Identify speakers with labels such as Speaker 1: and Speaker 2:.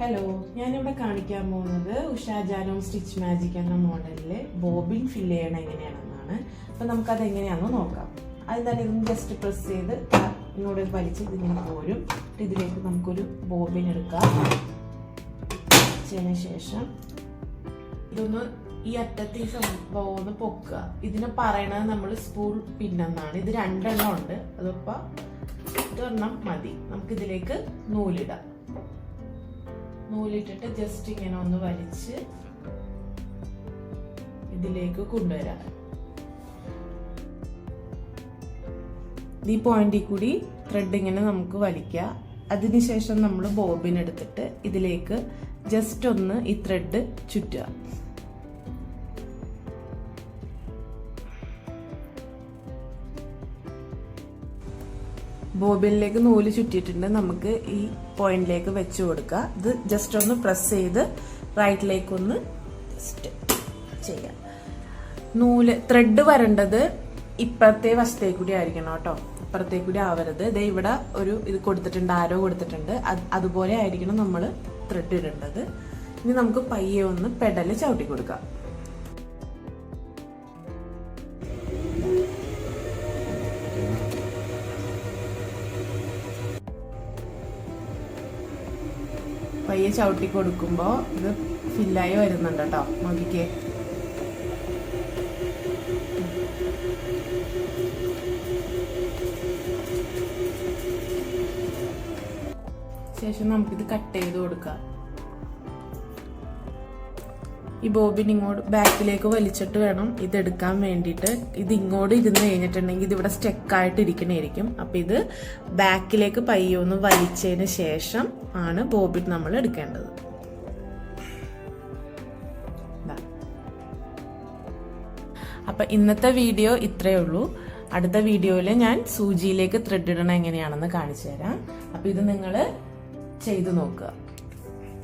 Speaker 1: Hello ഞാനിവിടെ കാണിക്കാൻ പോകുന്നത് ഉഷാ ജാനോ സ്റ്റിച്ച് മാജിക് എന്ന മോഡലിൽ ബോബിൻ ഫില്ല് ചെയ്യണം എങ്ങനെയാണെന്നാണ്. അപ്പോൾ നമുക്കത് എങ്ങനെയാണെന്ന് നോക്കാം. അത് തന്നെ ഇതൊന്ന് ജസ്റ്റ് പ്രസ് ചെയ്ത് ഇങ്ങോട്ട് വലിച്ച് ഇതിങ്ങനെ പോരും. ഇതിലേക്ക് നമുക്കൊരു ബോബിൻ എടുക്കാം. വെച്ചതിന് ശേഷം ഇതൊന്ന് ഈ അറ്റത്തെ ഈ സംഭവം ഒന്ന് പൊക്കുക. ഇതിന് പറയണത് നമ്മൾ സ്പൂൾ പിന്നെന്നാണ് ഇത് രണ്ടെണ്ണം ഉണ്ട്. അതൊപ്പം ഇതൊരെണ്ണം മതി. നമുക്കിതിലേക്ക് നൂലിടാം നൂലിട്ടിട്ട് ജസ്റ്റ് ഇങ്ങനെ ഒന്ന് വലിച്ച് ഇതിലേക്ക് കൊണ്ടുവരാം. ഈ പോയിന്റിൽ കൂടി ത്രെഡ് ഇങ്ങനെ നമുക്ക് വലിക്കാം അതിനുശേഷം നമ്മൾ ബോബിൻ എടുത്തിട്ട് ഇതിലേക്ക് ജസ്റ്റ് ഒന്ന് ഈ ത്രെഡ് ചുറ്റുക. ബോബിനിലേക്ക് നൂൽ ചുറ്റിയിട്ടുണ്ട്. നമുക്ക് ഈ പോയിന്റിലേക്ക് വെച്ച് കൊടുക്കുക ഇത് ജസ്റ്റ് ഒന്ന് പ്രസ് ചെയ്ത് റൈറ്റിലേക്ക് ഒന്ന് ജസ്റ്റ് ചെയ്യാം. നൂൽ ത്രെഡ് വരേണ്ടത് ഇപ്പുറത്തെ വശത്തേ കൂടി ആയിരിക്കണം കേട്ടോ. ഇപ്പുറത്തേ കൂടി ആവരുത്. ഇത് ഇവിടെ ഒരു ഇത് കൊടുത്തിട്ടുണ്ട് ആരോ കൊടുത്തിട്ടുണ്ട്. അതുപോലെ ആയിരിക്കണം നമ്മൾ ത്രെഡ് ഇടേണ്ടത്. ഇനി നമുക്ക് പയ്യെ ഒന്ന് പെഡൽ ചവിട്ടി കൊടുക്കാം. പയ്യെ ചവിട്ടി കൊടുക്കുമ്പോൾ ഇത് ഫില്ലായി വരുന്നുണ്ട് കേട്ടോ. നോക്കിക്കേ. ശേഷം നമുക്കിത് കട്ട് ചെയ്ത് കൊടുക്കാം. ഈ ബോബിൻ ഇങ്ങോട്ട് ബാക്കിലേക്ക് വലിച്ചിട്ട് വേണം ഇതെടുക്കാൻ വേണ്ടിയിട്ട്. ഇത് ഇങ്ങോട്ട് ഇരുന്ന് കഴിഞ്ഞിട്ടുണ്ടെങ്കിൽ ഇതിവിടെ സ്റ്റെക്കായിട്ട് ഇരിക്കണേയിരിക്കും അപ്പം ഇത് ബാക്കിലേക്ക് പയ്യൊന്ന് വലിച്ചതിന് ശേഷം ആണ് ബോബിൻ നമ്മൾ എടുക്കേണ്ടത്. അപ്പൊ ഇന്നത്തെ വീഡിയോ ഇത്രയേ ഉള്ളൂ. അടുത്ത വീഡിയോയിൽ ഞാൻ സൂചിയിലേക്ക് ത്രെഡ് ഇടണം എങ്ങനെയാണെന്ന് കാണിച്ചു തരാം. അപ്പൊ ഇത് നിങ്ങൾ ചെയ്തു നോക്കുക.